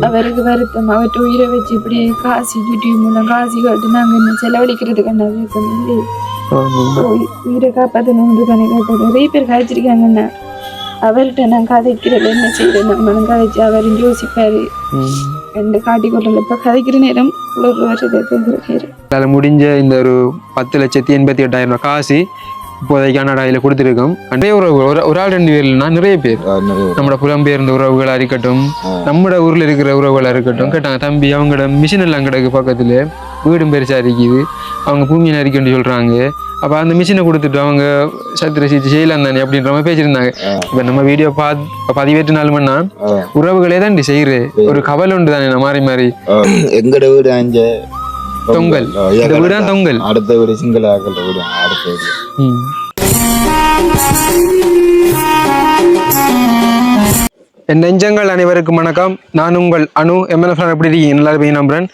அவருக்கு வருத்தம். அவற்றை உயிரை வச்சு இப்படி காசு யூடியூப் மூலம் காசு கேட்டு நாங்க இன்னும் செலவழிக்கிறதுக்கு என்ன விருப்பம் இல்லை. உயி- உயிரை காப்பாற்றணும்னு தானே கேட்டது நிறைய பேர் கதைச்சிருக்காங்கண்ணா அவர்கிட்ட நான் கதைக்கிறது என்ன செய்யறது? நம்மளும் கதைச்சு அவரும் யோசிப்பாரு. ரெண்டு காட்டி கொள்ளல இப்ப கதைக்கிற நேரம் ஒரு வருஷத்தை பேசுற நேரம் அதில் முடிஞ்ச இந்த ஒரு பத்து லட்சத்தி எண்பத்தி எட்டாயிரம் ரூபாய் காசு இப்போதைக்கு கனடாயில் கொடுத்துருக்கோம். நிறைய உறவுகள் ஒரு ஒரு ஆள் ரெண்டு பேர் இல்லைன்னா நிறைய பேர். நம்மளோட புலம்பெயர்ந்த உறவுகளா இருக்கட்டும் நம்மட ஊர்ல இருக்கிற உறவுகளா இருக்கட்டும் கேட்டாங்க தம்பி அவங்களோட மிஷின் எல்லாம் கிடக்கு பக்கத்துல. வீடும் பெருசா இருக்குது. அவங்க பூமியை நரிக்கணும்னு சொல்றாங்க. அப்ப அந்த மிஷினை கொடுத்துட்டு அவங்க சத்திர சீச்சு செய்யலாம் தானே அப்படின்ற மாதிரி பேசியிருந்தாங்க. இப்ப நம்ம வீடியோ பார்த்து பதிவேற்று நாள் பண்ணா உறவுகளே தான் செய்யுது ஒரு கவலை உண்டு தானே மாறி மாறி. எங்கட வீடு அஞ்ச தொங்கல். இந்த வீடு தொங்கல். அடுத்த வீடு சிங்கள ஆக்கல வீடு அடுத்த வீடு. என் நெஞ்சங்கள் அனைவருக்கும் வணக்கம். நான் உங்கள் அனு. எம்எல்எஃப் எப்படி இருக்கீங்க? நல்லா நம்புறேன்.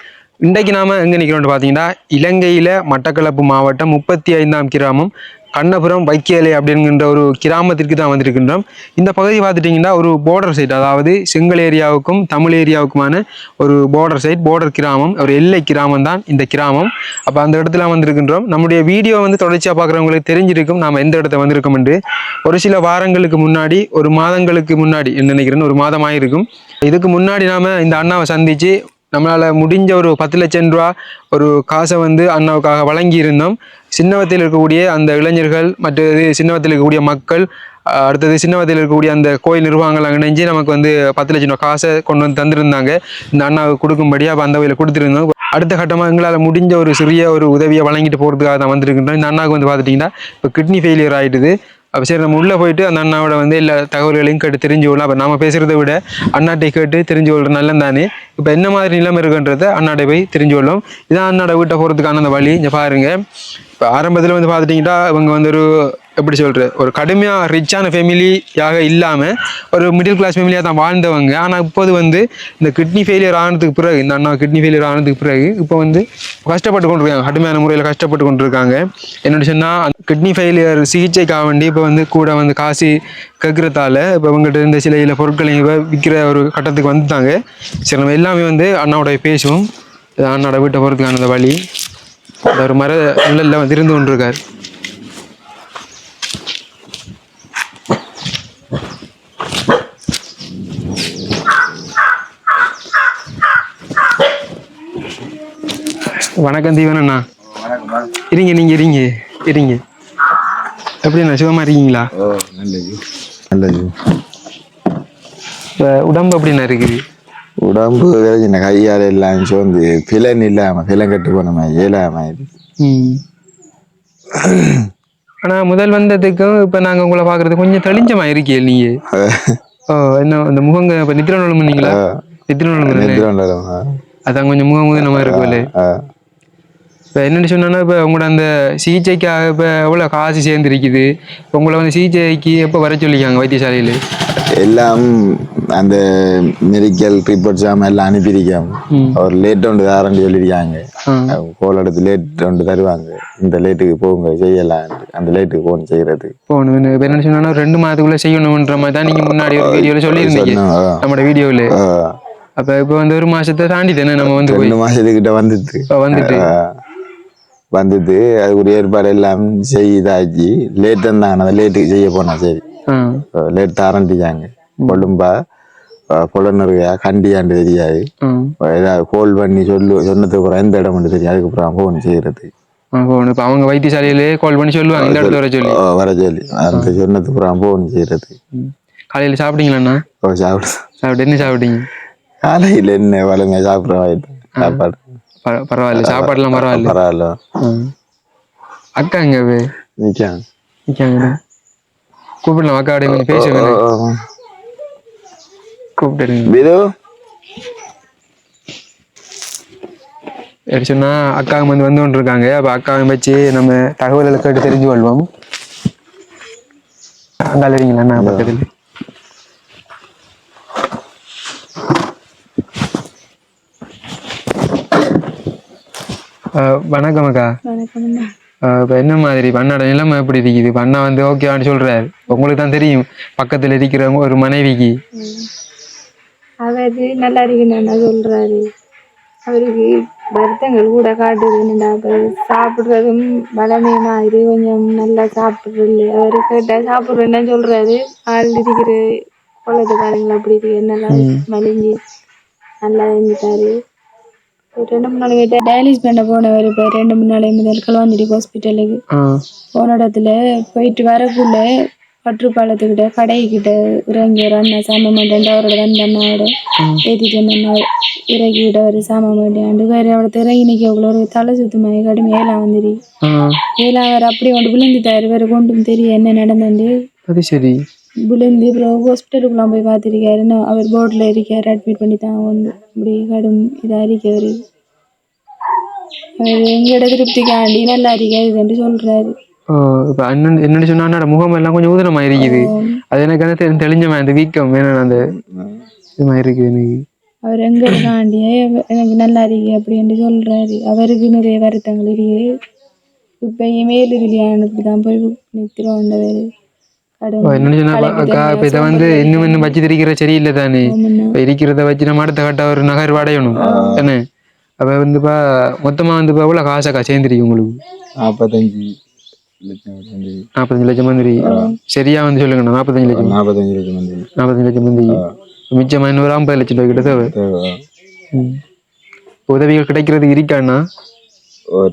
இன்றைக்கு நாம எங்கே நிற்கிறோம்னு பார்த்தீங்கன்னா இலங்கையில் மட்டக்களப்பு மாவட்டம் முப்பத்தி ஐந்தாம் கிராமம் கண்ணபுரம் வைக்கேலை அப்படிங்கிற ஒரு கிராமத்திற்கு தான் வந்திருக்கின்றோம். இந்த பகுதி பார்த்துட்டிங்கன்னா ஒரு போர்டர் சைட் அதாவது செங்கல் ஏரியாவுக்கும் தமிழ் ஏரியாவுக்குமான ஒரு போர்டர் சைட் போர்டர் கிராமம். ஒரு எல்லை கிராமம் தான் இந்த கிராமம். அப்போ அந்த இடத்துல வந்திருக்கின்றோம். நம்முடைய வீடியோ வந்து தொடர்ச்சியாக பார்க்குறவங்களுக்கு தெரிஞ்சிருக்கும் நாம் எந்த இடத்த வந்திருக்கோம் என்று. ஒரு சில வாரங்களுக்கு முன்னாடி ஒரு மாதங்களுக்கு முன்னாடி என்ன நினைக்கிறேன்னு ஒரு மாதம் ஆயிருக்கும் இதுக்கு முன்னாடி நாம் இந்த அண்ணாவை சந்தித்து நம்மளால் முடிஞ்ச ஒரு பத்து லட்சம் ரூபா ஒரு காசை வந்து அண்ணாவுக்காக வழங்கி இருந்தோம் சின்னவத்தில் இருக்கக்கூடிய அந்த இளைஞர்கள் மற்றது சின்னவத்தில் இருக்கக்கூடிய மக்கள் அடுத்தது சின்னவத்தில் இருக்கக்கூடிய அந்த கோயில் நிர்வாகங்கள் இணைஞ்சு நமக்கு வந்து பத்து லட்சம் ரூபா காசை கொண்டு வந்து தந்திருந்தாங்க. இந்த அண்ணாவுக்கு கொடுக்கும்படி அப்போ அந்த வகையில் கொடுத்துருந்தோம். அடுத்த கட்டமாக எங்களால் முடிஞ்ச ஒரு சிறிய ஒரு உதவியை வழங்கிட்டு போகிறதுக்காக தான் வந்திருக்கின்றோம். இந்த அண்ணாவுக்கு வந்து பார்த்துட்டிங்கன்னா இப்போ கிட்னி ஃபெயிலியர் ஆகிடுது அப்போ சரி நம்ம உள்ளே போயிட்டு அந்த அண்ணாவோட வந்து எல்லா தகவல்களையும் கேட்டு தெரிஞ்சு கொள்ளலாம். அப்போ நம்ம பேசுகிறத விட அண்ணாட்டை கேட்டு தெரிஞ்சு கொள்றது நல்லது தானே? இப்போ என்ன மாதிரி நிலம் இருக்குன்றதை அண்ணாட்டை போய் தெரிஞ்சு கொள்ளும் இதான் அண்ணாட வீட்டை போகிறதுக்கான அந்த வழி. இங்கே பாருங்கள் இப்போ ஆரம்பத்தில் வந்து பார்த்துட்டிங்கன்னா இவங்க வந்து ஒரு எப்படி சொல்கிறது ஒரு கடுமையாக ரிச்சான ஃபேமிலியாக இல்லாமல் ஒரு மிடில் கிளாஸ் ஃபேமிலியாக தான் வாழ்ந்தவங்க. ஆனால் இப்போது வந்து இந்த கிட்னி ஃபெயிலியர் ஆனதுக்கு பிறகு இந்த அண்ணா கிட்னி ஃபெயிலியர் ஆனதுக்கு பிறகு இப்போ வந்து கஷ்டப்பட்டு கொண்டு இருக்காங்க கடுமையான முறையில் கஷ்டப்பட்டு கொண்டிருக்காங்க. என்னோட சொன்னால் கிட்னி ஃபெயிலியர் சிகிச்சைக்காக வேண்டி இப்போ வந்து கூட வந்து காசு கேட்குறதால இப்போ இவங்ககிட்ட இருந்த சில சில பொருட்களையும் இப்போ விற்கிற ஒரு கட்டத்துக்கு வந்துட்டாங்க. சரி நம்ம எல்லாமே வந்து அண்ணாவோட பேசுவோம். அண்ணாவோட வீட்டை போகிறதுக்கான அந்த வழி. அவர் ஒரு மர நிழல்ல வந்து இருந்து கொண்டிருக்கார். வணக்கம் தீவன் அண்ணா. இருங்க நீங்க இருங்க இருங்க. எப்படிண்ணா சுகமா இருக்கீங்களா? நல்லது. உடம்பு எப்படிண்ணா இருக்குது? உடம்பு இந்த கையால் எல்லாம் சோர்ந்து பிளன் இல்லாம பிளன் கட்டு போனோமா இயலாம ம். ஆனா முதல் வந்ததுக்கும் இப்ப நாங்க உங்களை பாக்குறது கொஞ்சம் தெளிஞ்சமா இருக்கே நீங்க ஓ என்ன இந்த முகங்க இப்ப நித்திர நலம் பண்ணீங்களா நித்திர நலம் அதான் கொஞ்சம் முகம் முகம் நம்ம இருக்குல்ல இப்ப என்னன்னு சொன்னா இப்ப உங்களோட அந்த சிகிச்சைக்காக இப்ப எவ்வளவு காசு சேர்ந்து இருக்குது இப்ப உங்களை வந்து சிகிச்சைக்கு எப்ப வர சொல்லிக்காங்க வைத்தியசாலையில? எல்லாம் அந்த மெடிக்கல் ரிப்போர்ட்ஸ் எல்லாம் அனுப்பியிருக்காங்க. அவர் லேட் ஒன்று தாரன்னு சொல்லியிருக்காங்க. கோல் எடுத்து லேட் ஒன்று தருவாங்க. இந்த லேட்டுக்கு போங்க செய்யலாம் அந்த லேட்டுக்கு போகணும் செய்யறது. போகணும். இப்ப என்ன சொன்னா ரெண்டு மாதத்துக்குள்ள செய்யணும்ன்ற மாதிரி தான் நீங்க முன்னாடி ஒரு வீடியோல சொல்லியிருந்தீங்க. நம்மளோட வீடியோல அப்ப இப்ப வந்து ஒரு மாசத்தை தாண்டி தானே நம்ம வந்து ரெண்டு மாசத்துக்கிட்ட வந்துட்டு. வந்துட்டு. ஆ. வந்துட்டு அதுக்குரிய ஏற்பாடு எல்லாம் செய்தாச்சு. லேட் இருந்தாங்க அந்த லேட்டுக்கு செய்ய போனா சரி. லேட் ஆரம்பிச்சாங்க. கொழும்பா புலனருகையா கண்டியாண்டு தெரியாது. ஏதாவது கோல் பண்ணி சொல்லு சொன்னதுக்கு அப்புறம் எந்த இடம் மட்டும் தெரியும் அதுக்கப்புறம் ஃபோன் செய்யறது. இப்ப அவங்க வைத்தியசாலையிலே கால் பண்ணி சொல்லுவாங்க இந்த இடத்துல வர சொல்லி. வர சொல்லி. அந்த சொன்னதுக்கு அப்புறம் ஃபோன் செய்யறது. காலையில சாப்பிட்டீங்களாண்ணா ஓ சாப்பிடு சாப்பிட்டு என்ன சாப்பிட்டீங்க? காலையில் என்ன வளமையா சாப்பிட்றோம் சாப்பாடு. பரவாயில்ல சாப்பாடுலாம் பரவாயில்ல. பரவாயில்ல. அக்கா எங்க வே நிற்காங்க நிக்காங்கண்ணா கூப்பிடலாம் அக்கா அப்படியே பேசுங்க கூப்பிட்டுருங்க பிது எப்படி சொன்னா அக்காவும் வந்து வந்து கொண்டு இருக்காங்க அப்ப அக்காவும் வச்சு நம்ம தகவல்களை கேட்டு தெரிஞ்சு கொள்வோம் அங்கால இருக்கீங்களா பக்கத்துல? வணக்கம் அக்கா. இப்ப என்ன மாதிரி? பண்ணோட நிலைமை எப்படி இருக்குது? இப்ப அண்ணா வந்து ஓகேவான்னு சொல்றாரு. உங்களுக்கு தான் தெரியும். பக்கத்துல இருக்கிறவங்க ஒரு மனைவிக்கு. அவரு நல்லா இருக்குன்னு சொல்றாரு? அவருக்கு வருத்தங்கள் கூட காட்டுதுன்னா அப்ப சாப்பிடுறதும் வளமே மாதிரி கொஞ்சம் நல்லா சாப்பிடுறது அவரு கேட்டா சாப்பிடுறேன்னு சொல்றாரு? ஆள் இருக்கிற குளத்து பாருங்களா அப்படி இருக்கு. என்னெல்லாம் மலிஞ்சு நல்லா இருந்துட்டாரு. ரெண்டு மூணு நாள் டயாலிஸ் பண்ண போனவர் இப்போ ரெண்டு மூணு நாளை முதல் கல்வாந்திரி ஹாஸ்பிட்டலுக்கு போன இடத்துல போயிட்டு வரக்குள்ள பற்றுப்பாலத்துக்கிட்ட கடைக்கிட்ட இறங்கி ஒரு அண்ணா சாம மாட்டேன் அவரோட வந்த அண்ணாவோட ஏற்றிட்டு வந்த அண்ணா இறக்கி ஒரு சாம மாட்டேன் வேறு அவட இறங்கி நிற்கக்குள்ள ஒரு தலை சுத்தமாக கடுமை வந்துரு ஆ. ஏழாம் அவர் அப்படி கொண்டு விழுந்துட்டாரு. வேறு கொண்டும் தெரியும் என்ன நடந்துட்டு அது சரி. விழுந்து அப்புறம் ஹாஸ்பிட்டலுக்குலாம் போய் பார்த்துருக்காரு. நான் அவர் போர்டில் இருக்கார் அட்மிட் பண்ணி தான் வந்து இப்படி கடும் இதாக இருக்கவர் அவர் எங்களோட திருப்திக்காண்டி நல்லா இருக்காதுன்னு சொல்கிறாரு ஓ இப்போ அண்ணன் என்னன்னு சொன்னா முகம் எல்லாம் கொஞ்சம் ஊதனமா இருக்குது. அது எனக்கு வந்து தெளிஞ்ச அந்த வீக்கம் வேணும் அந்த இது மாதிரி இருக்குது எனக்கு. அவர் எங்க இருக்காண்டியே எனக்கு நல்லா இருக்கு அப்படின்னு சொல்றாரு. அவருக்கு நிறைய வருத்தங்கள் இருக்கு. இப்ப மேல் இறுதியானதுக்கு தான் போய் நித்திரோண்டவர் ஓ, என்னன்னு சொன்னா அப்ப அக்கா இப்போ இதை வந்து இன்னும் இன்னும் வச்சு திரிக்கிற சரியில்லை தானே? இப்போ இருக்கிறத வச்சு நம்ம அடுத்த கட்ட ஒரு அடையணும் என்ன அப்ப வந்துப்பா மொத்தமா வந்துப்பா எவ்வளோ காசாக்கா சேர்ந்துருக்கு உங்களுக்கு? நாற்பத்தஞ்சு வந்து. நாற்பத்தஞ்சு லட்சம் மந்திரி சரியா வந்து சொல்லுங்கண்ணா நாற்பத்தஞ்சு லட்சம். நாற்பத்தஞ்சு லட்சம் வந்து. நாற்பத்தஞ்சு லட்சம் மந்திரி மிச்சமா ஐம்பது லட்சம் ரூபாய் கிட்ட தேவை. உதவிகள் கிடைக்கிறது இருக்காண்ணா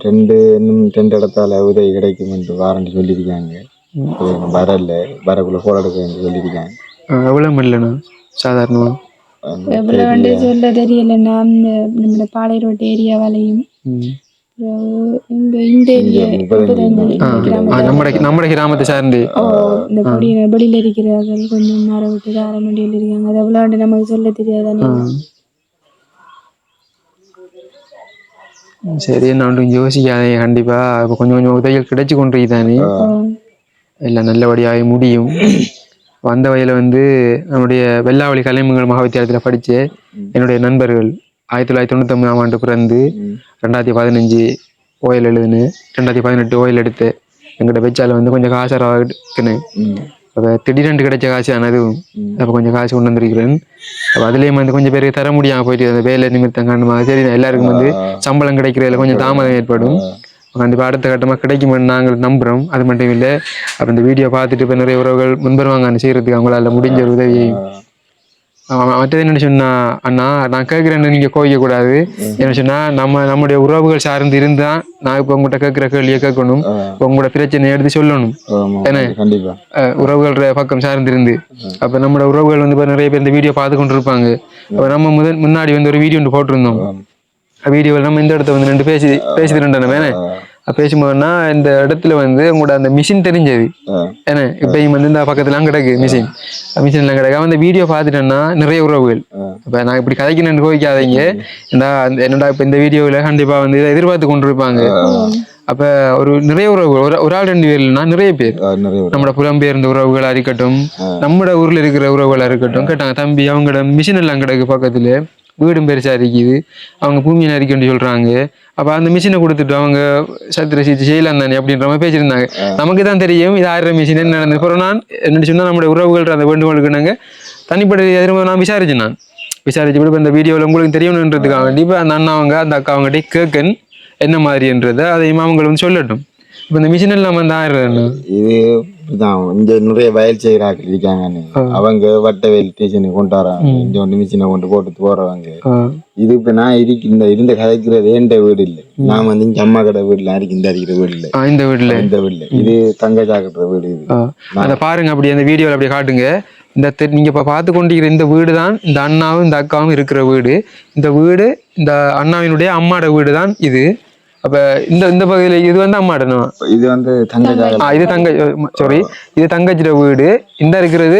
ரெண்டு இன்னும் ரெண்டு இடத்தால உதவி கிடைக்கும் என்று வாரண்டி சொல்லியிருக்காங்க. வரல. வரக்குள்ள போராட என்று சொல்லியிருக்காங்க எவ்வளோ இல்லைண்ணா சாதாரணமா? எவ்வளவு வந்து சொல்ல தெரியலன்னா அந்த நம்ம பாலை ரோட்டு ஏரியாவாலையும் ம். இங்க இந்த ஏரியா பொடி வெளியில இருக்கிறார்கள் கொஞ்சம் மர விட்டு ஆரம்பண்டியில் இருக்காங்க. அது எவ்வளவு நமக்கு சொல்ல தெரியாதானே. சரி நான் யோசிக்காதே கண்டிப்பா. கொஞ்சம் கொஞ்சம் உதவிகள் கிடைச்சு கொண்டிருக்குதானே. எல்லாம் நல்லபடியாக முடியும். வந்த வயல வந்து நம்முடைய வெள்ளாவளி கலைமங்கல் மகாவித்தியாலயத்தில் படிச்ச என்னுடைய நண்பர்கள் ஆயிரத்தி தொள்ளாயிரத்தி தொண்ணூத்தொம்பதாம் ஆண்டு பிறந்து ரெண்டாயிரத்தி பதினஞ்சு ஓயல் எழுதுனு ரெண்டாயிரத்தி பதினெட்டு ஓயல் எடுத்து எங்கிட்ட வச்சால வந்து கொஞ்சம் காசாக இருக்குன்னு அப்போ திடீரென்று கிடைச்ச காசு அதுவும். அப்போ கொஞ்சம் காசு கொண்டு வந்திருக்கிறேன். அப்போ அதுலேயும் வந்து கொஞ்சம் பேருக்கு தர முடியாமல் போயிட்டு அந்த வேலை நிமித்தம் காரணமாக சரி எல்லாருக்கும் வந்து சம்பளம் கிடைக்கிறதுல கொஞ்சம் தாமதம் ஏற்படும். கண்டிப்பாக அடுத்த கட்டமாக கிடைக்குமென்னு நாங்கள் நம்புகிறோம் அது மட்டும் இல்லை அப்போ இந்த வீடியோ பார்த்துட்டு இப்போ நிறைய உறவுகள் முன்வருவாங்க செய்கிறதுக்கு அவங்களால முடிஞ்ச ஒரு உதவியை. அவன் மற்றது என்ன சொன்னா அண்ணா நான் கேட்குறேன்னு நீங்கள் கோவிக்க கூடாது. என்ன சொன்னா நம்ம நம்முடைய உறவுகள் சார்ந்து இருந்தா நான் இப்போ உங்கள்கிட்ட கேட்குற கேள்வியை கேட்கணும். இப்போ உங்களோட பிரச்சனையை எடுத்து சொல்லணும். அஹ் உறவுகள் பக்கம் சார்ந்து இருந்து. அப்போ நம்மளோட உறவுகள் வந்து நிறைய பேர் இந்த வீடியோ பார்த்து கொண்டு இருப்பாங்க அப்போ நம்ம முதல் முன்னாடி வந்து ஒரு வீடியோ ஒன்று போட்டிருந்தோம். வீடியோவில் நம்ம இந்த இடத்த வந்து ரெண்டு பேசி பேசிட்டு வேணே பேசும்போதுனா இந்த இடத்துல வந்து உங்களோட அந்த மிஷின் தெரிஞ்சது. ஏன்னா இப்பயும் வந்து இந்த பக்கத்துலாம் கிடக்கு மிஷின் மிஷின்லாம் கிடக்கு. அவன் இந்த வீடியோ பார்த்துட்டேன்னா நிறைய உறவுகள். இப்போ நான் இப்படி கதைக்கணும்னு கோவிக்காதீங்க. அந்த- என்னடா இப்போ இந்த வீடியோவில் கண்டிப்பாக வந்து இதை எதிர்பார்த்து கொண்டு இருப்பாங்க அப்போ ஒரு நிறைய உறவுகள். ஒரு ஒரு ஆள் ரெண்டு பேர் இல்லைன்னா நிறைய பேர். நம்மட புலம்பெயர்ந்த உறவுகளா இருக்கட்டும் நம்மட ஊர்ல இருக்கிற உறவுகளா இருக்கட்டும் கேட்டாங்க தம்பி அவங்களோட மிஷின் எல்லாம் கிடக்கு பக்கத்துல. வீடும் பெருசா இருக்குது. அவங்க பூமியை நரிக்கண்டு சொல்றாங்க. அப்ப அந்த மிஷினை கொடுத்துட்டு அவங்க சத்திர சிகிச்சை செய்யலாம் தானே அப்படின்ற மாதிரி பேசியிருந்தாங்க. நமக்கு தான் தெரியும் இது ஆயிரம் மிஷின் என்ன நடந்தது. அப்புறம் நான் என்ன சொன்னா நம்முடைய உறவுகள் அந்த வேண்டுகோளுக்கு நாங்க தனிப்பட்ட எதிர்ப்பு நான் விசாரிச்சேன் நான். விசாரிச்சு இப்ப இந்த வீடியோவில் உங்களுக்கு தெரியணுன்றதுக்காக வேண்டி இப்போ அந்த அண்ணா அவங்க அந்த அக்கா அவங்ககிட்ட கேட்கன் என்ன மாதிரின்றதை அதையும் அவங்க வந்து சொல்லட்டும். இப்போ இந்த மிஷின் எல்லாம் வந்து ஆயிரம் இது இதுதான் இங்க நிறைய வயல் செய்கிறாக்கள் இருக்காங்கன்னு. அவங்க வட்டவேல் ஸ்டேஷனுக்கு கொண்டு வராங்க. இங்க ஒன்று மிஷினை கொண்டு போட்டு போறவங்க. இது இப்ப நான் இருக்கு இந்த இருந்த கதைக்கிறது எந்த வீடு இல்லை. நான் வந்து இங்க அம்மா கடை வீடுல இருக்கு இந்த இருக்கிற வீடு இல்லை. இந்த வீட்டில் இந்த வீடு இல்லை. இது தங்க ஜாக்கிற வீடு இது. அதை பாருங்க அப்படி அந்த வீடியோவில் அப்படியே காட்டுங்க. இந்த நீங்க இப்போ பார்த்து கொண்டிருக்கிற இந்த வீடு தான் இந்த அண்ணாவும் இந்த அக்காவும் இருக்கிற வீடு. இந்த வீடு இந்த அண்ணாவினுடைய அம்மாட வீடு தான் இது. அப்ப இந்த இந்த பகுதியில் இது வந்து அம்மாடனா? இது வந்து தங்க இது தங்க சாரி இது தங்கச்சியோட வீடு. இந்த இருக்கிறது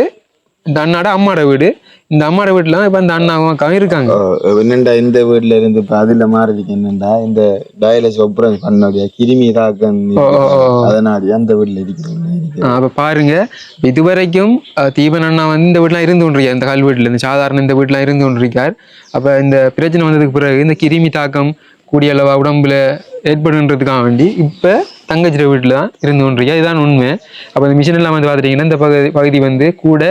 இந்த அண்ணாட அம்மாட வீடு. இந்த அம்மாட வீட்டுல இப்போ இந்த அண்ணாவும் அக்காவும் இருக்காங்க. என்னண்டா இந்த வீட்ல இருந்து இப்ப அதுல மாறதுக்கு என்னண்டா? இந்த டயலிஸ் ஆபரேஷன் பண்ணக்கூடிய கிருமி தாக்கம் அதனால அந்த வீட்ல இருக்கிறது? ஆ, அப்ப பாருங்க. இதுவரைக்கும் தீபன் அண்ணா வந்து இந்த வீட்டுலாம் இருந்து கொண்டிருக்கார். இந்த கல் வீட்டுல இந்த சாதாரண இந்த வீட்டுலாம் இருந்து கொண்டிருக்கார். அப்ப இந்த பிரச்சனை வந்ததுக்கு பிறகு இந்த கிருமி தாக்கம் கூடிய அளவா உடம்புல ஏற்படுன்றதுக்காக வேண்டி இப்ப தங்கச்சியோட வீட்டில் தான் இருந்து கொண்டிருக்கா இதுதான் உண்மை. அப்போ இந்த மிஷின் எல்லாம் வந்து பார்த்துட்டீங்கன்னா இந்த பகுதி பகுதி வந்து கூட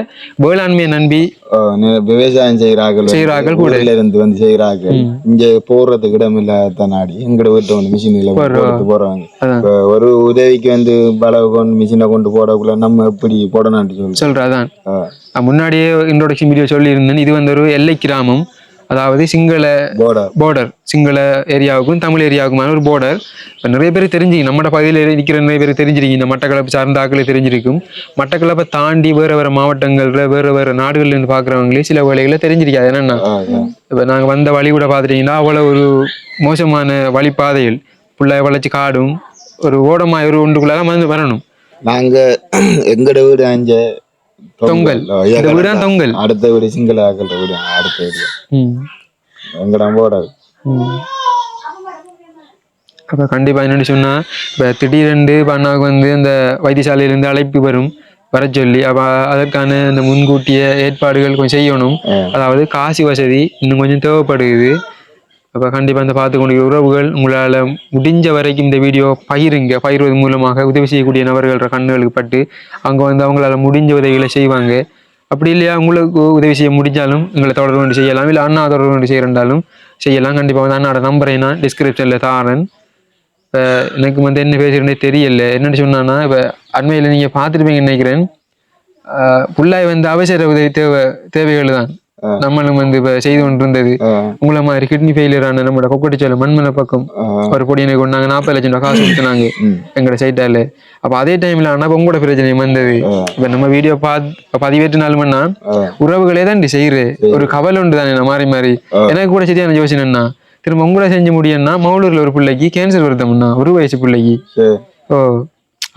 வேளாண்மையை நம்பி விவசாயம் செய்யறார்கள் செய்றார்கள் கூட. இருந்து வந்து செய்யறார்கள் இங்க போடுறதுக்கு இடம் இல்லாத நாடி எங்கட வீட்டு வந்து மிஷின்ல. இப்ப ஒரு உதவிக்கு வந்து பலவு கொண்டு மிஷினை கொண்டு போடக்குள்ள நம்ம எப்படி போடணும்னு சொல்லி சொல்கிறா அதான். அஹ் நான் முன்னாடியே இன்ட்ரோடக்ஷன் வீடியோ சொல்லியிருந்தேன். இது வந்து ஒரு எல்லை கிராமம். அதாவது சிங்கள பார்டர் சிங்கள ஏரியாவுக்கும் தமிழ் ஏரியாவுக்குமான ஒரு பார்டர் இப்போ நிறைய பேர் தெரிஞ்சுங்க நம்ம பகுதியில் இருக்கிற நிறைய பேர் தெரிஞ்சிருக்கீங்க. இந்த மட்டக்களப்பு சார்ந்த ஆக்களே தெரிஞ்சிருக்கும். மட்டக்களப்பை தாண்டி வேறு வேறு மாவட்டங்கள்ல வேறு வேறு நாடுகள்ல இருந்து பார்க்குறவங்களே சில வேலைகளை தெரிஞ்சிருக்காது என்னென்னா இப்போ நாங்கள் வந்த வழி கூட பார்த்துட்டீங்கன்னா அவ்வளோ ஒரு மோசமான வழிப்பாதைகள். ஃபுல்லாக வளைச்சி காடும் ஒரு ஓடமாய் ஒரு ஒன்றுக்குள்ளாக வந்து வரணும். நாங்க எங்கட வீடு அஞ்ச தொங்கல். இந்த வீடு தொங்கல். அடுத்த வீடு சிங்கள ஆக்கள வீடு அடுத்த வீடு. எங்கடா போடாது. அப்போ கண்டிப்பாக என்னென்னு சொன்னால் இப்போ திடீரென்று இப்போ அண்ணாவுக்கு வந்து அந்த வைத்தியசாலையிலேருந்து அழைப்பு வரும் வர சொல்லி அப்போ அதற்கான இந்த முன்கூட்டிய ஏற்பாடுகள் கொஞ்சம் செய்யணும். அதாவது காசு வசதி இன்னும் கொஞ்சம் தேவைப்படுது. அப்போ கண்டிப்பாக இந்த பார்த்து உறவுகள் உங்களால் முடிஞ்ச வரைக்கும் இந்த வீடியோ பயிருங்க பயிர்வது மூலமாக உதவி செய்யக்கூடிய நபர்கள கண்ணுகளுக்கு பட்டு அவங்க வந்து அவங்களால முடிஞ்ச உதவிகளை செய்வாங்க. அப்படி இல்லையா? உங்களுக்கு உதவி செய்ய முடிஞ்சாலும் எங்களை தொடர்பு கொண்டு செய்யலாம். இல்லை அண்ணா தொடர்பு கொண்டு செய்யறண்டாலும் செய்யலாம். கண்டிப்பாக வந்து அண்ணாட நம்பரை நான் டிஸ்கிரிப்ஷனில் தாரேன். இப்போ எனக்கு வந்து என்ன பேசுகிறேன்னே தெரியல. என்னென்னு சொன்னான்னா இப்போ அண்மையில் நீங்கள் பார்த்துருப்பீங்கன்னு நினைக்கிறேன். புள்ளாய் வந்து அவசர உதவி தேவை தேவைகள் தான். நம்மளும் வந்து இப்போ செய்து கொண்டு இருந்தது உங்களை மாதிரி கிட்னி ஃபெயிலியரான நம்மளோட கொக்கட்டிச்சோல மண்மனை பக்கம் ஒரு பொடியனை கொண்டாங்க நாற்பது லட்சம் ரூபாய் காசு கொடுத்தாங்க எங்களோட சைட்டால அப்போ அதே டைம்ல ஆனால் உங்களோட பிரச்சனை வந்தது. இப்போ நம்ம வீடியோ பார்த்து பதிவேற்றினாலும்னா உறவுகளே தான் செய்யுது. ஒரு கவலை உண்டு தானே மாறி மாறி. எனக்கு கூட சரியான யோசனைன்னா திரும்ப உங்களை செஞ்சு முடியும்னா மௌலூர்ல ஒரு பிள்ளைக்கு கேன்சர் வருதம்னா ஒரு வயசு பிள்ளைக்கு. ஓ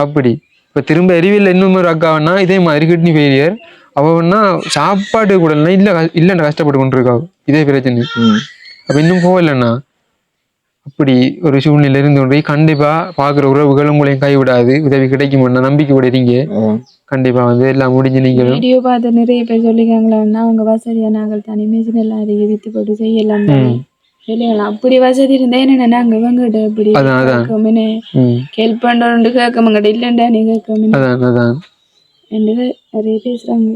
அப்படி. இப்போ திரும்ப எரிவில் இன்னும் ஒரு அக்காவன்னா இதே மாதிரி கிட்னி ஃபெயிலியர் அவன்னா சாப்பாடு கூட இல்லை இல்லை இல்லைண்ணா கஷ்டப்பட்டு கொண்டு இருக்கா இதே பிரச்சனை. ம். அப்போ இன்னும் போகலண்ணா அப்படி ஒரு சூழ்நிலை இருந்து கொண்டு போய் கண்டிப்பா பார்க்குற உறவுகள் உங்களையும் கைவிடாது. உதவி கிடைக்கும்னா நம்பிக்கை விடுறீங்க கண்டிப்பா வந்து எல்லாம் முடிஞ்சு நீங்களும் வீடியோ பார்த்து நிறைய பேர் சொல்லிக்காங்களா அவங்க வசதியா நாங்கள் தனி மிஷின் எல்லாம் அருகே வித்து போட்டு செய்யலாம் அப்படி வசதி இருந்தா என்ன நாங்க இவங்கிட்ட இப்படி அதான், அதான். கேட்கணும்னு ம். ஹெல்ப் பண்றோம்னு கேட்கமங்கிட்ட இல்லைண்டா நீ கேட்கணும் அதான் அதான். என்று நிறைய பேசுறாங்க.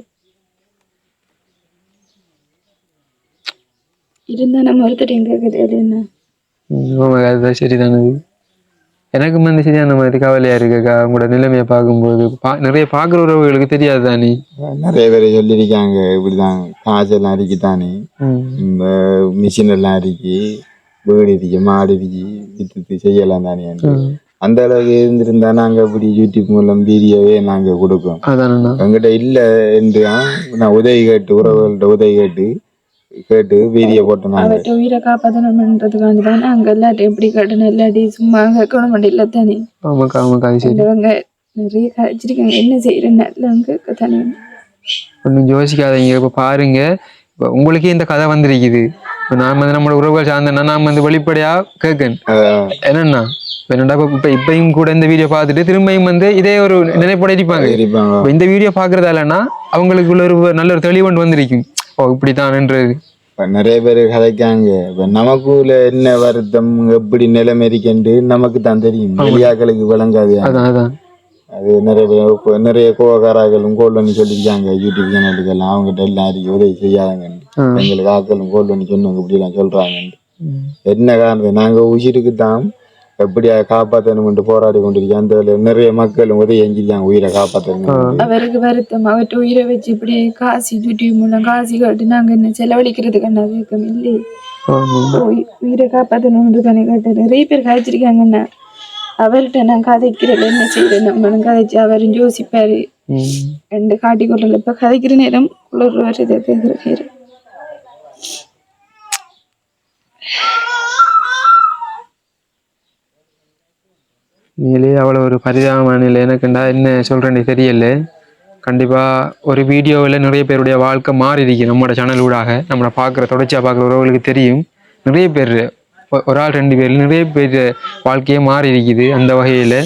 இருந்தா நம்ம ஒருத்தரையும் கேட்கறது என்ன? ம், ஆமாங்க அதுதான் சரிதானது எனக்கும் வந்து சரியான மாதிரி கவலையா இருக்குக்கா உங்களோட நிலைமையை பார்க்கும்போது பா நிறைய பார்க்குற உறவுகளுக்கு தெரியாது தானே நிறைய பேர் சொல்லியிருக்காங்க இப்படிதான் காய்ச்சல் அரிக்குதானே. ம் இந்த மிஷின் எல்லாம் அரிக்கி வீடு இருக்கு மாடு இருக்கு வித்து செய்யலாம் தானே அந்த அளவுக்கு இருந்திருந்தா நாங்க இப்படி யூடியூப் மூலம் வீடியோவே நாங்க கொடுப்போம். எங்கிட்ட இல்ல என்று நான் உதவி கேட்டு உறவுகள்கிட்ட உதவி கேட்டு கேட்டு வீடியோ போட்டோம் அவர்கிட்ட உயிரை காப்பாற்றணும்ன்றதுக்காண்டி தான் நாங்க எல்லாத்தையும் எப்படி கட்டணும் இல்லாட்டி சும்மா கேட்கணும் இல்லை தானே. ஆமாக்கா ஆமாக்கா அது சரி. இவங்க நிறைய கழிச்சிருக்காங்க என்ன செய்யறேன்னு எல்லாம் கேட்க தானே. ஒன்றும் யோசிக்காதீங்க. இப்போ பாருங்க இப்போ உங்களுக்கே இந்த கதை வந்திருக்குது. நான் வந்து நம்மளோட உறவுகள் சார்ந்தேன்னா நான் வந்து வெளிப்படையா கேட்கேன் என்னன்னா என்னடா இப்போ இப்போ இப்பயும் கூட இந்த வீடியோ பார்த்துட்டு திரும்பியும் வந்து இதே ஒரு நினைப்போட இருப்பாங்க. இந்த வீடியோ பாக்குறதாலன்னா அவங்களுக்குள்ள ஒரு நல்ல ஒரு தெளிவண்டு வந்திருக்கும். ஓ இப்படித்தான்ன்றது. இப்ப நிறைய பேர் கதைக்காங்க. இப்ப நமக்குள்ள என்ன வருத்தம் எப்படி நிலைமை இருக்குன்னு நமக்கு தான் தெரியும் வெளியாக்களுக்கு விளங்காது. அதான் அதான். அது நிறைய நிறைய கோவக்காரர்களும் கோல் பண்ணி சொல்லியிருக்காங்க யூடியூப் சேனலுக்கு எல்லாம் அவங்ககிட்ட எல்லாம் அறிக்கை உதவி செய்யாதங்கன்னு. எங்களுக்கு ஆக்களும் கோல் பண்ணி சொன்னவங்க இப்படி எல்லாம் சொல்றாங்க ம். என்ன காரணம்? நாங்க உயிருக்கு தான் எப்படியா காப்பாற்றணும்னு போராடி கொண்டிருக்கோம். அந்த நிறைய மக்களும் உதவி செஞ்சிருக்காங்க உயிரை காப்பாற்றணும் அவருக்கு வருத்தம். அவர்கிட்ட உயிரை வச்சு இப்படி காசு யூடியூப் மூலம் காசு கட்டு நாங்க என்ன செலவழிக்கிறதுக்கு இல்லையே. ஆமா. உயி- உயிரை காப்பாற்றணும்னு தானே கேட்டேன் நிறைய பேர் கதைச்சிருக்காங்கண்ணா அவர்கிட்ட நான் கதைக்கிறேன் என்ன செய்யறேன் நம்மளும் கதைச்சு அவரும் யோசிப்பாரு ரெண்டு காட்டி இப்ப கதைக்கிற நேரம் குளிர் வருது கேட்கிற நேரம் அவ்வளோ ஒரு பரிதாபமான நிலை எனக்குண்டா என்ன சொல்றேன்னு தெரியல கண்டிப்பா ஒரு வீடியோவில் நிறைய பேருடைய வாழ்க்கை மாறி இருக்கு நம்மளோட சேனல் ஊடாக நம்மளை பார்க்குற தொடர்ச்சியாக பார்க்குற உறவுகளுக்கு தெரியும் நிறைய பேர் ஒரு ஆள் ரெண்டு பேர் நிறைய பேர் வாழ்க்கையே மாறி இருக்குது அந்த வகையில்.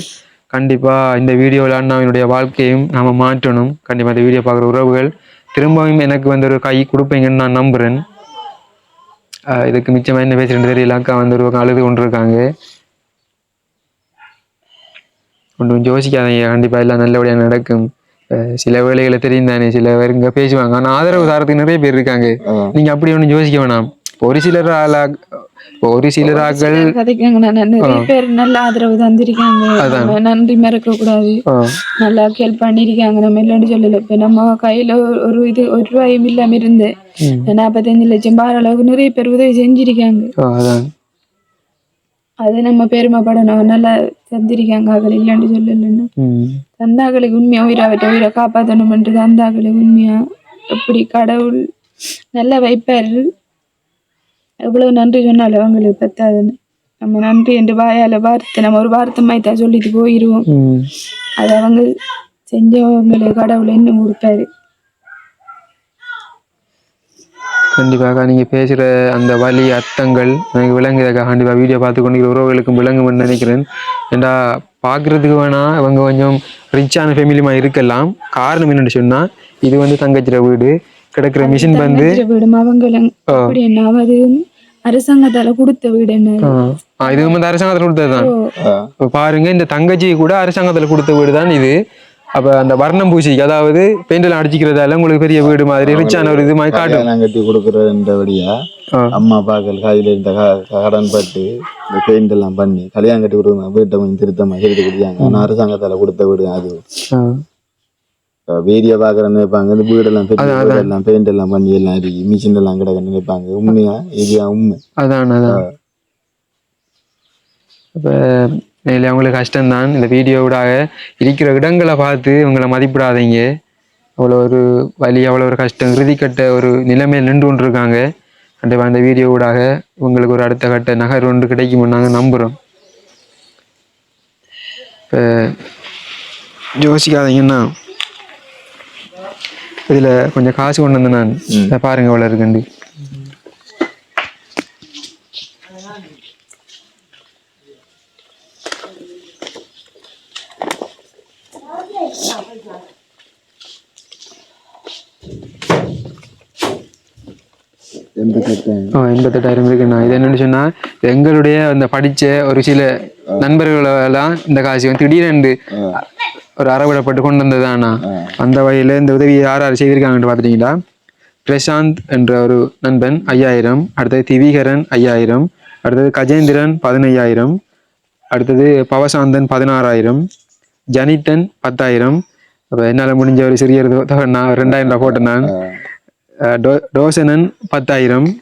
கண்டிப்பாக இந்த வீடியோவில் அண்ணாவினுடைய வாழ்க்கையும் நாம மாற்றணும். கண்டிப்பாக இந்த வீடியோ பார்க்குற உறவுகள் திரும்பவும் எனக்கு வந்து ஒரு கை கொடுப்பீங்கன்னு நான் நம்புகிறேன் இதுக்கு மிச்சமாக என்ன பேசுறேன்னு தெரியல. அக்கா வந்து ஒரு அழுது கொண்டு இருக்காங்க ஒன்றும் யோசிக்காதீங்க. கண்டிப்பா எல்லாம் நல்லபடியா நடக்கும். சில வேலைகளை தெரியும் தானே சில பேர் இங்க பேசுவாங்க. ஆனா ஆதரவு தாரத்துக்கு நிறைய பேர் இருக்காங்க. நீங்க அப்படி ஒன்றும் யோசிக்க வேணாம். ஒரு சிலர் ஒரு சிலர் ஆக்கள் கதைக்காங்க நான் நிறைய பேர் நல்ல ஆதரவு தந்திருக்காங்க. நன்றி மறக்க கூடாது நல்லா ஹெல்ப் பண்ணிருக்காங்க. நம்ம இல்லைன்னு சொல்லல. இப்ப நம்ம கையில ஒரு- இது ஒரு ரூபாயும் இல்லாம இருந்து நாற்பத்தஞ்சு லட்சம் பார அளவுக்கு நிறைய பேர் உதவி செஞ்சிருக்காங்க. அது நம்ம பெருமைப்படணும். நல்லா தந்திருக்காங்க. அவர்கள் இல்லைன்னு சொல்லலன்னா. தந்தாக்களுக்கு உண்மையா உயிராவட்ட உயிரை காப்பாற்றணும்ன்றது தந்தாக்களுக்கு உண்மையா? எப்படி கடவுள் நல்லா வைப்பாரு? எவ்வளவு நன்றி சொன்னாலும் அவங்களுக்கு பத்தாதுன்னு. நம்ம நன்றி என்று வாயால வார்த்தை நம்ம ஒரு வார்த்தை மாய்த்தா சொல்லிட்டு போயிடுவோம். அது அவங்க செஞ்சவங்களுக்கு கடவுள் இன்னும் கொடுப்பாரு. கண்டிப்பாக நீங்க பேசுற அந்த வலி அர்த்தங்கள் எனக்கு விளங்குறதுக்காக கண்டிப்பா வீடியோ பார்த்து கொண்டு உறவுகளுக்கும் விளங்கும்னு நினைக்கிறேன். ஏண்டா பார்க்கறதுக்கு வேணா இவங்க கொஞ்சம் ரிச்சான ஃபேமிலிமா இருக்கலாம். காரணம் என்னன்னு சொன்னா இது வந்து தங்கச்சிர வீடு. கிடக்குற மிஷின் வந்து அரசாங்கத்தால கொடுத்த வீடு என்ன இது வந்து அரசாங்கத்தில் கொடுத்தது தான் இப்போ பாருங்க இந்த தங்கச்சி கூட அரசாங்கத்தில் கொடுத்த வீடு தான் இது அப்ப அந்த வர்ணம் பூசி அதாவது பெயிண்டில் அடிச்சிக்கிறதால உங்களுக்கு பெரிய வீடு மாதிரி ரிச்சான ஒரு இது மாதிரி காட்டும் கட்டி கொடுக்குறன்றபடியா ஆ. அம்மா அப்பாக்கள் கையில இருந்த க- கடன் பட்டு இந்த பெயிண்ட் எல்லாம் பண்ணி கல்யாணம் கட்டி கொடுக்குறாங்க வீட்டை கொஞ்சம் திருத்தமா எழுதி கொடுத்தாங்க ஆனா அரசாங்கத்தால கொடுத்த வீடு அது ஆ. வீடியோ பாக்குறேன்னு நினைப்பாங்க. இந்த வீடெல்லாம் வீடெல்லாம் பெயிண்ட் எல்லாம் பண்ணி எல்லாம் இருக்கு மிஷின் எல்லாம் கிடக்குன்னு நினைப்பாங்க. உண்மையா? இதுதான் உண்மை. அதான் அதான். இப்போ இல்லை அவங்களுக்கு கஷ்டம்தான். இந்த வீடியோவிடாக இருக்கிற இடங்களை பார்த்து இவங்களை மதிப்பிடாதீங்க. அவ்வளோ ஒரு வலி அவ்வளோ ஒரு கஷ்டம் இறுதிக்கட்ட ஒரு நிலைமையில் நின்று கொண்டு இருக்காங்க கண்டிப்பாக அந்த வீடியோவிடாக உங்களுக்கு ஒரு அடுத்த கட்ட நகர் ஒன்று கிடைக்கும்னு நாங்கள் நம்புகிறோம் இப்போ யோசிக்காதீங்கன்னா இதில் கொஞ்சம் காசு கொண்டு வந்தேன் நான் பாருங்க எவ்வளோ இருக்குண்டு எண்பத்தெட்டாயிரம் இருக்குண்ணா இது என்னன்னு சொன்னா எங்களுடைய அந்த படிச்ச ஒரு சில நண்பர்களெல்லாம் இந்த காசு வந்து திடீரென்று ஒரு அறவிடப்பட்டு கொண்டு வந்ததாண்ணா அந்த வகையில் இந்த உதவியை யார் யார் செய்திருக்காங்கன்னு பார்த்துட்டீங்களா? பிரசாந்த் என்ற ஒரு நண்பன் ஐயாயிரம். அடுத்தது திவிகரன் ஐயாயிரம். அடுத்தது கஜேந்திரன் பதினையாயிரம். அடுத்தது பவசாந்தன் பதினாறாயிரம். ஜனிதன் பத்தாயிரம். அப்போ என்னால் முடிஞ்ச ஒரு சிறிய ஒரு தொகை நான் ரெண்டாயிரம் ரூபாய் போட்டேன் நான் டோ- டோசனன் பத்தாயிரம்.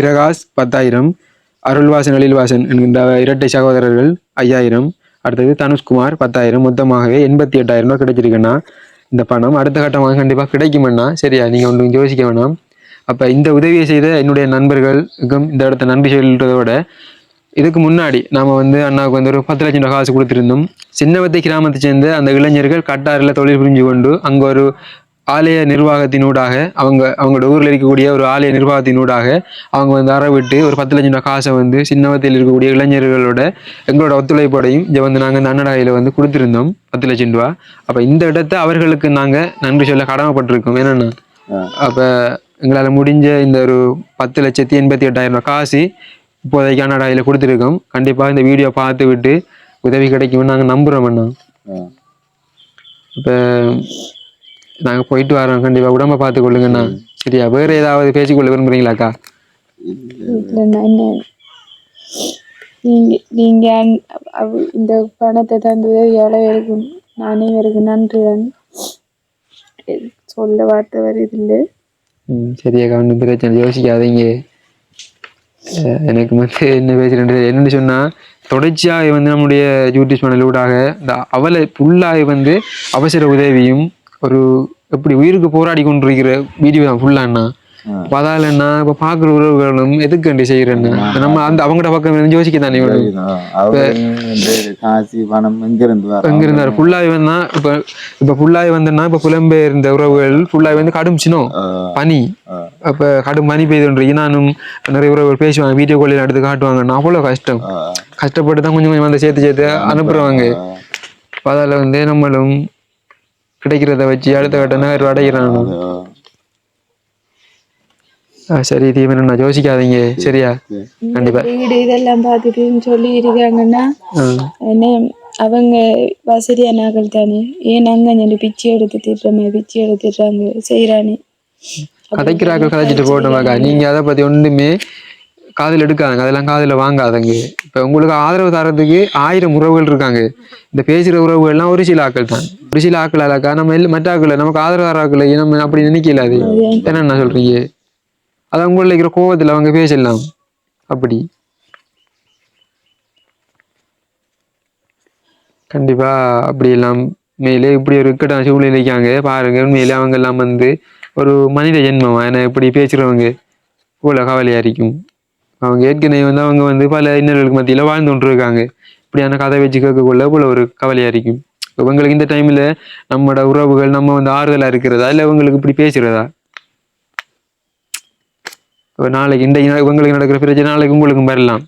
பிரகாஷ் பத்தாயிரம். அருள்வாசன் எழில்வாசன் என்கின்ற இரட்டை சகோதரர்கள் ஐயாயிரம். அடுத்தது தனுஷ்குமார் பத்தாயிரம் மொத்தமாகவே எண்பத்தி எட்டாயிரம் ரூபா கிடைச்சிருக்குன்னா இந்த பணம் அடுத்த கட்டமாக கண்டிப்பாக கிடைக்குமென்னா சரியா நீங்கள் ஒன்றும் யோசிக்க வேணாம். அப்போ இந்த உதவியை செய்த என்னுடைய நண்பர்களுக்கும் இந்த இடத்த நன்றி சொல்றதை விட இதுக்கு முன்னாடி நாம் வந்து அண்ணாவுக்கு வந்து ஒரு பத்து லட்சம் ரூபா காசு கொடுத்துருந்தோம். சின்னவத்தை கிராமத்தை சேர்ந்த அந்த இளைஞர்கள் கட்டாரில் தொழில் புரிஞ்சு கொண்டு அங்கே ஒரு ஆலய நிர்வாகத்தினூடாக அவங்க அவங்களோட ஊர்ல இருக்கக்கூடிய ஒரு ஆலய நிர்வாகத்தினூடாக அவங்க வந்து அறவிட்டு ஒரு பத்து லட்சம் ரூபாய் காசை வந்து சின்னவத்தில் இருக்கக்கூடிய இளைஞர்களோட எங்களோட ஒத்துழைப்போடையும் இங்க வந்து நாங்க இந்த அன்னடாயில வந்து கொடுத்திருந்தோம் பத்து லட்சம் ரூபாய். அப்ப இந்த இடத்தை அவர்களுக்கு நாங்க நன்றி சொல்ல கடமைப்பட்டிருக்கோம். என்னன்னா அப்ப எங்களால முடிஞ்ச இந்த ஒரு பத்து லட்சத்தி எண்பத்தி எட்டாயிரம் ரூபாய் காசு இப்போதைக்கு அன்னடாயில கொடுத்துருக்கோம். கண்டிப்பா இந்த வீடியோ பார்த்து விட்டு உதவி கிடைக்கும்னு நாங்க நம்புறோம் அண்ணா. இப்போ நாங்க போயிட்டு வரோம். கண்டிப்பா உடம்ப பார்த்து கொள்ளுங்கண்ணா. சரியா? வேற ஏதாவது பேசிக்கொள்ள விரும்புறீங்களாக்கா? வீட்டுல நான் என்ன? நீங்க நீங்க அங்க- அவ- இந்த பணத்தை தந்தது எவ்வளவு இருக்கும்? நானே இவருக்கு நன்றி சொல்ல வார்த்தை வருதில்லை ம் சரியாக்கா ஒன்றும் பிரச்சனை யோசிக்காதீங்க. எனக்கு வந்து என்ன பேசுறேன் என்னன்னு சொன்னா தொடர்ச்சியாக வந்து நம்முடைய யூடியூப் சேனல் ஊடாக இந்த அவலை ஃபுல்லாக வந்து அவசர உதவியும் ஒரு எப்படி உயிருக்கு போராடி கொண்டிருக்கிற வீடியோ தான் ஃபுல்லாண்ணா பதால என்ன? இப்ப பாக்குற உறவுகளும் எதுக்கு செய்யறேன்னு நம்ம அந்த அவங்களோட பக்கம் யோசிக்க தானே காசு பணம் எங்க இருந்து வர அங்க இருந்தாரு ஃபுல்லாகி வந்தா இப்ப இப்ப ஃபுல்லாகி வந்தேன்னா இப்ப புலம்பெயர்ந்த உறவுகள் ஃபுல்லாகி வந்து கடும் சினம் பனி. அப்ப கடும் பனி பெய்துன்றீங்க நானும் நிறைய உறவுகள் பேசுவாங்க. வீடியோ காலில் எடுத்து காட்டுவாங்க. நான் அவ்வளவு கஷ்டம். கஷ்டப்பட்டு தான் கொஞ்சம் கொஞ்சம் வந்து சேர்த்து சேர்த்து அனுப்புறவாங்க. அதால வந்து நம்மளும் கிடைக்கிறத வச்சு அடுத்த கட்ட நகர் அடைகிறான் சரி தீவன நான் யோசிக்காதீங்க. சரியா? கண்டிப்பா. வீடு இதெல்லாம் பார்த்துட்டு சொல்லி இருக்காங்கன்னா. என்ன அவங்க வசதியானாக்கள் தானே. ஏன் அங்க பிச்சை எடுத்து திட்டுற மாதிரி பிச்சை எடுத்துடுறாங்க செய்யறானே கதைக்கிறாக்கள் கதைச்சிட்டு போட்டோமாக்கா நீங்க அதை பத்தி ஒண்ணுமே காதில் எடுக்காதுங்க அதெல்லாம் காதில் வாங்காதங்க. இப்போ உங்களுக்கு ஆதரவு தரதுக்கு ஆயிரம் உறவுகள் இருக்காங்க. இந்த பேசுகிற உறவுகள்லாம் ஒரு சில ஆக்கள் தான். ஒரு சில ஆக்கள் அழகா நம்ம எல்லாம் மற்ற ஆக்கள் நமக்கு ஆதரவு தராக்கள் நம்ம அப்படி நினைக்கல அது. என்ன சொல்றீங்க? அது உங்களில் இருக்கிற கோவத்தில் அவங்க பேசலாம். அப்படி. கண்டிப்பா அப்படி எல்லாம் மேலே இப்படி ஒரு இக்கட்டான சூழ்நிலைக்காங்க பாருங்க உண்மையிலே அவங்க எல்லாம் வந்து ஒரு மனித ஜென்மம் ஏன்னா இப்படி பேசுறவங்க இவ்வளோ கவலையா இருக்கும். அவங்க ஏற்கனவே வந்து அவங்க வந்து பல இன்னல்களுக்கு மத்தியில வாழ்ந்து கொண்டு இருக்காங்க இப்படியான கதை வச்சு கேட்கக்குள்ள இவ்வளோ ஒரு கவலையா இருக்கும் இவங்களுக்கு இந்த டைம்ல நம்மளோட உறவுகள் நம்ம வந்து ஆறுதலா இருக்கிறதா? இல்லை இவங்களுக்கு இப்படி பேசுறதா? இப்போ நாளைக்கு இந்த இவங்களுக்கு நடக்கிற பிரச்சனை நாளைக்கு உங்களுக்கும் வரலாம்.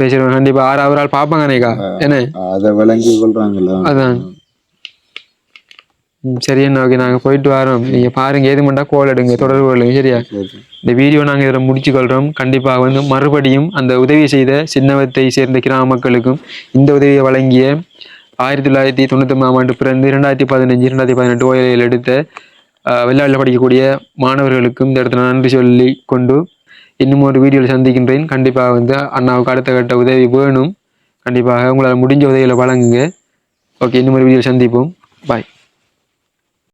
பேசுறவங்க கண்டிப்பா ஆறு அவரால் பார்ப்பாங்க அன்னைக்கா. என்ன? அதை விளங்கி கொள்றாங்கல்ல. அதான். சரி என்ன ஓகே நாங்கள் போயிட்டு வரோம். நீங்கள் பாருங்க எது மட்டும் கோல் எடுங்க தொடர்பு கொள்ளுங்க சரியா? சரி. இந்த வீடியோ நாங்கள் இதில் முடிச்சு கொள்கிறோம் கண்டிப்பாக வந்து மறுபடியும் அந்த உதவி செய்த சின்னவத்தை சேர்ந்த கிராம மக்களுக்கும் இந்த உதவியை வழங்கிய ஆயிரத்தி தொள்ளாயிரத்தி தொண்ணூத்தொம்பதாம் ஆண்டு பிறந்து இரண்டாயிரத்தி பதினஞ்சு இரண்டாயிரத்தி பதினெட்டு ஓயலில் எடுத்த வெளிநாட்டில் படிக்கக்கூடிய மாணவர்களுக்கும் இந்த இடத்துல நன்றி சொல்லி கொண்டு இன்னும் ஒரு வீடியோவில் சந்திக்கின்றேன். கண்டிப்பாக வந்து அண்ணாவுக்கு அடுத்த கட்ட உதவி வேணும். கண்டிப்பாக உங்களால் முடிஞ்ச உதவிகளை வழங்குங்க. ஓகே இன்னும் ஒரு வீடியோவில் சந்திப்போம். பாய்